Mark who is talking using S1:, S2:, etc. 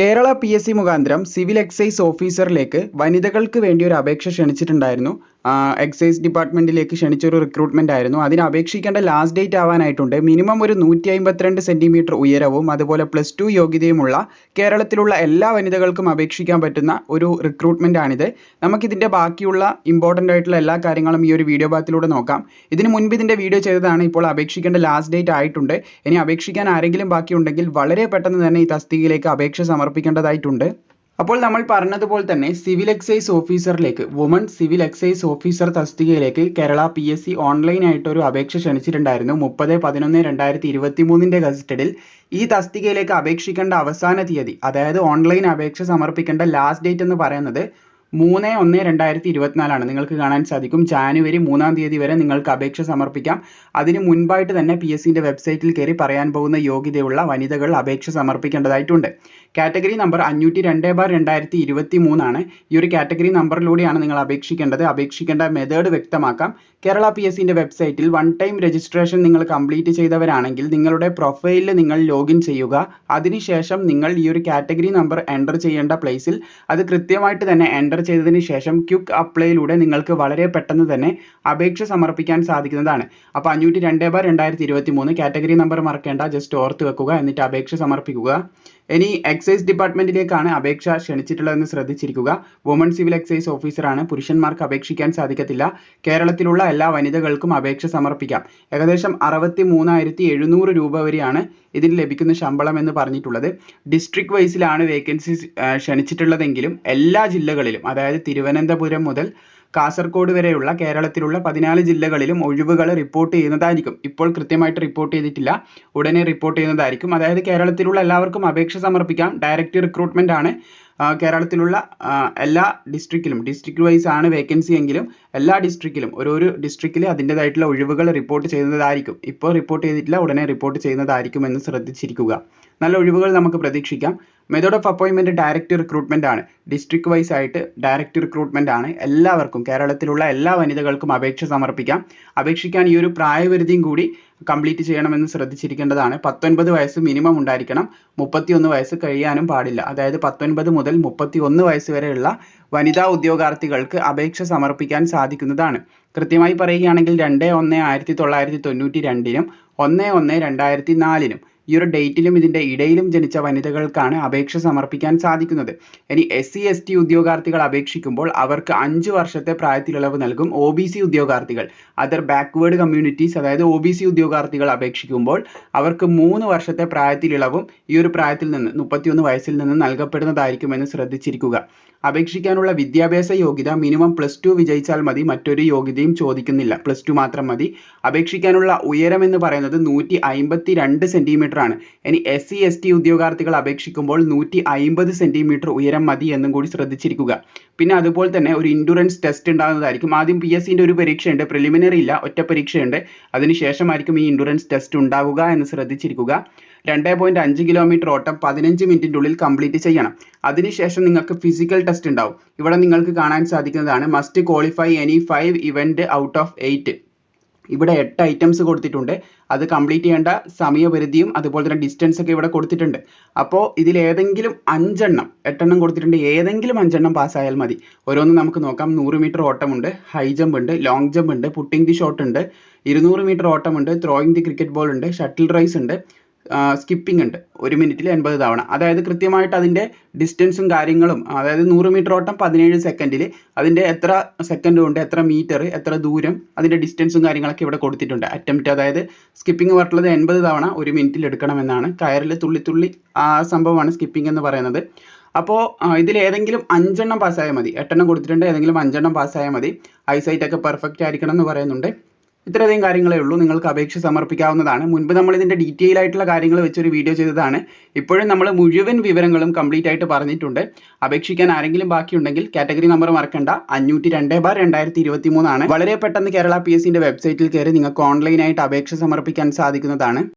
S1: Kerala P S C മുഖാന്തരം civil excise ഓഫീസറിലേക്ക് വനിതകൾക്ക് വേണ്ടി ഒരു അപേക്ഷ ക്ഷണിച്ചിട്ടുണ്ടായിരുന്നു. എക്സൈസ് ഡിപ്പാർട്ട്മെന്റിലേക്ക് ക്ഷണിച്ച ഒരു റിക്രൂട്ട്മെന്റ് ആയിരുന്നു. അതിന് അപേക്ഷിക്കേണ്ട ലാസ്റ്റ് ഡേറ്റ് ആവാനായിട്ടുണ്ട്. മിനിമം ഒരു നൂറ്റി അമ്പത്തിരണ്ട് സെന്റിമീറ്റർ ഉയരവും അതുപോലെ പ്ലസ് ടു യോഗ്യതയുമുള്ള കേരളത്തിലുള്ള എല്ലാ വനിതകൾക്കും അപേക്ഷിക്കാൻ പറ്റുന്ന ഒരു റിക്രൂട്ട്മെന്റ് ആണിത്. നമുക്കിതിന്റെ ബാക്കിയുള്ള ഇമ്പോർട്ടന്റ് ആയിട്ടുള്ള എല്ലാ കാര്യങ്ങളും ഈ ഒരു വീഡിയോ ഭാഗത്തിലൂടെ നോക്കാം. ഇതിന് മുൻപ് ഇതിന്റെ വീഡിയോ ചെയ്തതാണ് ഇപ്പോൾ അപേക്ഷിക്കേണ്ട ലാസ്റ്റ് ഡേറ്റ് ആയിട്ടുണ്ട്. ഇനി അപേക്ഷിക്കാൻ ആരെങ്കിലും ബാക്കിയുണ്ടെങ്കിൽ വളരെ പെട്ടെന്ന് തന്നെ ഈ തസ്തികയിലേക്ക് അപേക്ഷ സമർപ്പിക്കേണ്ടതായിട്ടുണ്ട്. അപ്പോൾ നമ്മൾ പറഞ്ഞതുപോലെ തന്നെ സിവിൽ എക്സൈസ് ഓഫീസറിലേക്ക് വുമൺ സിവിൽ എക്സൈസ് ഓഫീസർ തസ്തികയിലേക്ക് കേരള പി എസ് സി ഓൺലൈനായിട്ട് ഒരു അപേക്ഷ ക്ഷണിച്ചിട്ടുണ്ടായിരുന്നു. മുപ്പത് പതിനൊന്ന് രണ്ടായിരത്തി ഇരുപത്തി മൂന്നിന്റെ ഗസറ്റഡിൽ. ഈ തസ്തികയിലേക്ക് അപേക്ഷിക്കേണ്ട അവസാന തീയതി അതായത് ഓൺലൈൻ അപേക്ഷ സമർപ്പിക്കേണ്ട ലാസ്റ്റ് ഡേറ്റ് എന്ന് പറയുന്നത് മൂന്ന് ഒന്ന് രണ്ടായിരത്തി ഇരുപത്തിനാലാണ് നിങ്ങൾക്ക് കാണാൻ സാധിക്കും. ജാനുവരി മൂന്നാം തീയതി വരെ നിങ്ങൾക്ക് അപേക്ഷ സമർപ്പിക്കാം. അതിന് മുൻപായിട്ട് തന്നെ പി എസ് സിന്റെ വെബ്സൈറ്റിൽ കയറി പറയാൻ പോകുന്ന യോഗ്യതയുള്ള വനിതകൾ അപേക്ഷ സമർപ്പിക്കേണ്ടതായിട്ടുണ്ട്. കാറ്റഗറി നമ്പർ അഞ്ഞൂറ്റി രണ്ട് ബാർ രണ്ടായിരത്തി ഇരുപത്തി മൂന്നാണ് ഈ ഒരു കാറ്റഗറി നമ്പറിലൂടെയാണ് നിങ്ങൾ അപേക്ഷിക്കേണ്ടത്. അപേക്ഷിക്കേണ്ട മെത്തേഡ് വ്യക്തമാക്കാം. കേരള പി എസ് സിന്റെ വെബ്സൈറ്റിൽ വൺ ടൈം രജിസ്ട്രേഷൻ നിങ്ങൾ കംപ്ലീറ്റ് ചെയ്തവരാണെങ്കിൽ നിങ്ങളുടെ പ്രൊഫൈലിൽ നിങ്ങൾ ലോഗിൻ ചെയ്യുക. അതിനുശേഷം നിങ്ങൾ ഈ ഒരു കാറ്റഗറി നമ്പർ എന്റർ ചെയ്യേണ്ട പ്ലേസിൽ അത് കൃത്യമായിട്ട് തന്നെ എന്റർ ചെയ്തതിന് ശേഷം ക്യുക്ക് അപ്ലൈയിലൂടെ നിങ്ങൾക്ക് വളരെ പെട്ടെന്ന് തന്നെ അപേക്ഷ സമർപ്പിക്കാൻ സാധിക്കുന്നതാണ്. അപ്പോൾ അഞ്ഞൂറ്റി രണ്ട് ബാർ രണ്ടായിരത്തി ഇരുപത്തി മൂന്ന് കാറ്റഗറി നമ്പർ മറക്കേണ്ട. ജസ്റ്റ് ഓർത്ത് വെക്കുക. എന്നിട്ട് അപേക്ഷ സമർപ്പിക്കുക. ഇനി എക്സൈസ് ഡിപ്പാർട്ട്മെന്റിലേക്കാണ് അപേക്ഷ ക്ഷണിച്ചിട്ടുള്ളതെന്ന് ശ്രദ്ധിച്ചിരിക്കുക. വുമൺ സിവിൽ എക്സൈസ് ഓഫീസറാണ് പുരുഷന്മാർക്ക് അപേക്ഷിക്കാൻ സാധിക്കത്തില്ല. കേരളത്തിലുള്ള എല്ലാ വനിതകൾക്കും അപേക്ഷ സമർപ്പിക്കാം. ഏകദേശം അറുപത്തി മൂന്നായിരത്തി എഴുന്നൂറ് രൂപ വരെയാണ് ഇതിന് ലഭിക്കുന്ന ശമ്പളം എന്ന് പറഞ്ഞിട്ടുള്ളത്. ഡിസ്ട്രിക്ട് വൈസിലാണ് വേക്കൻസി ക്ഷണിച്ചിട്ടുള്ളതെങ്കിലും എല്ലാ ജില്ലകളിലും അതായത് തിരുവനന്തപുരം മുതൽ കാസർഗോഡ് വരെയുള്ള കേരളത്തിലുള്ള പതിനാല് ജില്ലകളിലും ഒഴിവുകൾ റിപ്പോർട്ട് ചെയ്യുന്നതായിരിക്കും. ഇപ്പോൾ കൃത്യമായിട്ട് റിപ്പോർട്ട് ചെയ്തിട്ടില്ല. ഉടനെ റിപ്പോർട്ട് ചെയ്യുന്നതായിരിക്കും. അതായത് കേരളത്തിലുള്ള എല്ലാവർക്കും അപേക്ഷ സമർപ്പിക്കാം. ഡയറക്റ്റ് റിക്രൂട്ട്മെന്റ് ആണ്. കേരളത്തിലുള്ള എല്ലാ ഡിസ്ട്രിക്റ്റിലും ഡിസ്ട്രിക്ട് വൈസ് ആണ് വേക്കൻസി എങ്കിലും എല്ലാ ഡിസ്ട്രിക്റ്റിലും ഓരോരോ ഡിസ്ട്രിക്റ്റിൽ അതിന്റെതായിട്ടുള്ള ഒഴിവുകൾ റിപ്പോർട്ട് ചെയ്യുന്നതായിരിക്കും. ഇപ്പോൾ റിപ്പോർട്ട് ചെയ്തിട്ടില്ല. ഉടനെ റിപ്പോർട്ട് ചെയ്യുന്നതായിരിക്കും എന്ന് ശ്രദ്ധിച്ചിരിക്കുക. നല്ല ഒഴിവുകൾ നമുക്ക് പ്രതീക്ഷിക്കാം. മെത്തേഡ് ഓഫ് അപ്പോയിൻമെന്റ് ഡയറക്റ്റ് റിക്രൂട്ട്മെന്റ് ആണ്. ഡിസ്ട്രിക്ട് വൈസ് ആയിട്ട് ഡയറക്റ്റ് റിക്രൂട്ട്മെന്റ് ആണ്. എല്ലാവർക്കും കേരളത്തിലുള്ള എല്ലാ വനിതകൾക്കും അപേക്ഷ സമർപ്പിക്കാം. അപേക്ഷിക്കാൻ ഈ ഒരു പ്രായപരിധിയും കൂടി കംപ്ലീറ്റ് ചെയ്യണമെന്ന് ശ്രദ്ധിച്ചിരിക്കേണ്ടതാണ്. പത്തൊൻപത് വയസ്സ് മിനിമം ഉണ്ടായിരിക്കണം. മുപ്പത്തിയൊന്ന് വയസ്സ് കഴിയാനും പാടില്ല. അതായത് പത്തൊൻപത് മുതൽ മുപ്പത്തിയൊന്ന് വയസ്സ് വരെയുള്ള വനിതാ ഉദ്യോഗാർത്ഥികൾക്ക് അപേക്ഷ സമർപ്പിക്കാൻ സാധിക്കുന്നതാണ്. കൃത്യമായി പറയുകയാണെങ്കിൽ രണ്ട് ഒന്ന് ആയിരത്തി തൊള്ളായിരത്തി തൊണ്ണൂറ്റി രണ്ടിനും ഒന്ന് ഒന്ന് രണ്ടായിരത്തി നാലിനും ഈ ഒരു ഡേറ്റിലും ഇതിന്റെ ഇടയിലും ജനിച്ച വനിതകൾക്കാണ് അപേക്ഷ സമർപ്പിക്കാൻ സാധിക്കുന്നത്. ഇനി എസ് സി എസ് ടി ഉദ്യോഗാർത്ഥികൾ അപേക്ഷിക്കുമ്പോൾ അവർക്ക് അഞ്ച് വർഷത്തെ പ്രായത്തിലിളവ് നൽകും ഒ ബി സി ഉദ്യോഗാർത്ഥികൾ. അതർ ബാക്ക്വേർഡ് കമ്മ്യൂണിറ്റീസ് അതായത് ഒ ബി സി ഉദ്യോഗാർത്ഥികൾ അപേക്ഷിക്കുമ്പോൾ അവർക്ക് മൂന്ന് വർഷത്തെ പ്രായത്തിലിളവും ഈ ഒരു പ്രായത്തിൽ നിന്ന് മുപ്പത്തിയൊന്ന് വയസ്സിൽ നിന്ന് നൽകപ്പെടുന്നതായിരിക്കുമെന്ന് ശ്രദ്ധിച്ചിരിക്കുക. അപേക്ഷിക്കാനുള്ള വിദ്യാഭ്യാസ യോഗ്യത മിനിമം പ്ലസ് ടു വിജയിച്ചാൽ മതി മറ്റൊരു യോഗ്യതയും ചോദിക്കുന്നില്ല. പ്ലസ് ടു മാത്രം മതി. അപേക്ഷിക്കാനുള്ള ഉയരം എന്ന് പറയുന്നത് നൂറ്റി അമ്പത്തി രണ്ട് സെന്റിമീറ്റർ ആണ് ഇനി എസ് സി എസ് ടി ഉദ്യോഗാർത്ഥികൾ അപേക്ഷിക്കുമ്പോൾ നൂറ്റി അയിമ്പത് സെന്റിമീറ്റർ ഉയരം മതി എന്നും കൂടി ശ്രദ്ധിച്ചിരിക്കുക. പിന്നെ അതുപോലെ തന്നെ ഒരു ഇൻഡുറൻസ് ടെസ്റ്റ് ഉണ്ടാകുന്നതായിരിക്കും. ആദ്യം പി എസ് സിന്റെ ഒരു പരീക്ഷയുണ്ട്. പ്രിലിമിനറി ഇല്ല. ഒറ്റ പരീക്ഷയുണ്ട്. അതിനുശേഷമായിരിക്കും ഈ ഇൻഡുറൻസ് ടെസ്റ്റ് ഉണ്ടാവുക എന്ന് ശ്രദ്ധിച്ചിരിക്കുക. രണ്ട് പോയിന്റ് അഞ്ച് കിലോമീറ്റർ ഓട്ടം പതിനഞ്ച് മിനിറ്റിന്റെ ഉള്ളിൽ കംപ്ലീറ്റ് ചെയ്യണം. അതിനുശേഷം നിങ്ങൾക്ക് ഫിസിക്കൽ ടെസ്റ്റ് ഉണ്ടാവും. ഇവിടെ നിങ്ങൾക്ക് കാണാൻ സാധിക്കുന്നതാണ്. Must qualify any five event out of eight ഇവിടെ എട്ട് ഐറ്റംസ് കൊടുത്തിട്ടുണ്ട്. അത് കംപ്ലീറ്റ് ചെയ്യേണ്ട സമയപരിധിയും അതുപോലെ തന്നെ ഡിസ്റ്റൻസ് ഒക്കെ ഇവിടെ കൊടുത്തിട്ടുണ്ട്. അപ്പോൾ ഇതിൽ ഏതെങ്കിലും അഞ്ചെണ്ണം എട്ടെണ്ണം കൊടുത്തിട്ടുണ്ട്. ഏതെങ്കിലും അഞ്ചെണ്ണം പാസ്സായാൽ മതി. ഓരോന്നും നമുക്ക് നോക്കാം. നൂറ് മീറ്റർ ഓട്ടമുണ്ട് ഹൈ ജമ്പ് ഉണ്ട് ലോങ് ജമ്പ് ഉണ്ട് പുട്ടിംഗ് ദി ഷോട്ട് ഉണ്ട് ഇരുന്നൂറ് മീറ്റർ ഓട്ടമുണ്ട് ത്രോയിങ് ദി ക്രിക്കറ്റ് ബോൾ ഉണ്ട് ഷട്ടിൽ റൈസ് ഉണ്ട് സ്കിപ്പിംഗ് ഉണ്ട്. ഒരു മിനിറ്റിൽ എൺപത് തവണ. അതായത് കൃത്യമായിട്ട് അതിന്റെ ഡിസ്റ്റൻസും കാര്യങ്ങളും അതായത് നൂറ് മീറ്റർ ഓട്ടം പതിനേഴ് സെക്കൻഡിൽ അതിന്റെ എത്ര സെക്കൻഡ് കൊണ്ട് എത്ര മീറ്റർ എത്ര ദൂരം അതിന്റെ ഡിസ്റ്റൻസും കാര്യങ്ങളൊക്കെ ഇവിടെ കൊടുത്തിട്ടുണ്ട്. അറ്റംപ്റ്റ് അതായത് സ്കിപ്പിംഗ് പറഞ്ഞിട്ടുള്ളത് എൺപത് തവണ ഒരു മിനിറ്റിൽ എടുക്കണമെന്നാണ്. കയറിൽ തുള്ളി തുള്ളി ആ സംഭവമാണ് സ്കിപ്പിംഗ് എന്ന് പറയുന്നത്. അപ്പോൾ ഇതിൽ ഏതെങ്കിലും അഞ്ചെണ്ണം പാസ്സായാൽ മതി. എട്ടെണ്ണം കൊടുത്തിട്ടുണ്ട് ഏതെങ്കിലും അഞ്ചെണ്ണം പാസ്സായാൽ മതി. ഐസൈറ്റ് ഒക്കെ പെർഫെക്റ്റ് ആയിരിക്കണം എന്ന് പറയുന്നുണ്ട്. ഇത്രയധികം കാര്യങ്ങളേ ഉള്ളൂ. നിങ്ങൾക്ക് അപേക്ഷ സമർപ്പിക്കാവുന്നതാണ്. മുൻപ് നമ്മൾ ഇതിന്റെ ഡീറ്റെയിൽ ആയിട്ടുള്ള കാര്യങ്ങൾ വെച്ചൊരു വീഡിയോ ചെയ്തതാണ്. ഇപ്പോഴും നമ്മൾ മുഴുവൻ വിവരങ്ങളും കംപ്ലീറ്റ് ആയിട്ട് പറഞ്ഞിട്ടുണ്ട്. അപേക്ഷിക്കാൻ ആരെങ്കിലും ബാക്കിയുണ്ടെങ്കിൽ കാറ്റഗറി നമ്പർ മറക്കണ്ട. അഞ്ഞൂറ്റി രണ്ട് ബാർ രണ്ടായിരത്തി ഇരുപത്തി മൂന്നാണ് വളരെ പെട്ടെന്ന് കേരള പി എസ് സിന്റെ വെബ്സൈറ്റിൽ കയറി നിങ്ങൾക്ക് ഓൺലൈനായിട്ട് അപേക്ഷ സമർപ്പിക്കാൻ സാധിക്കുന്നതാണ്.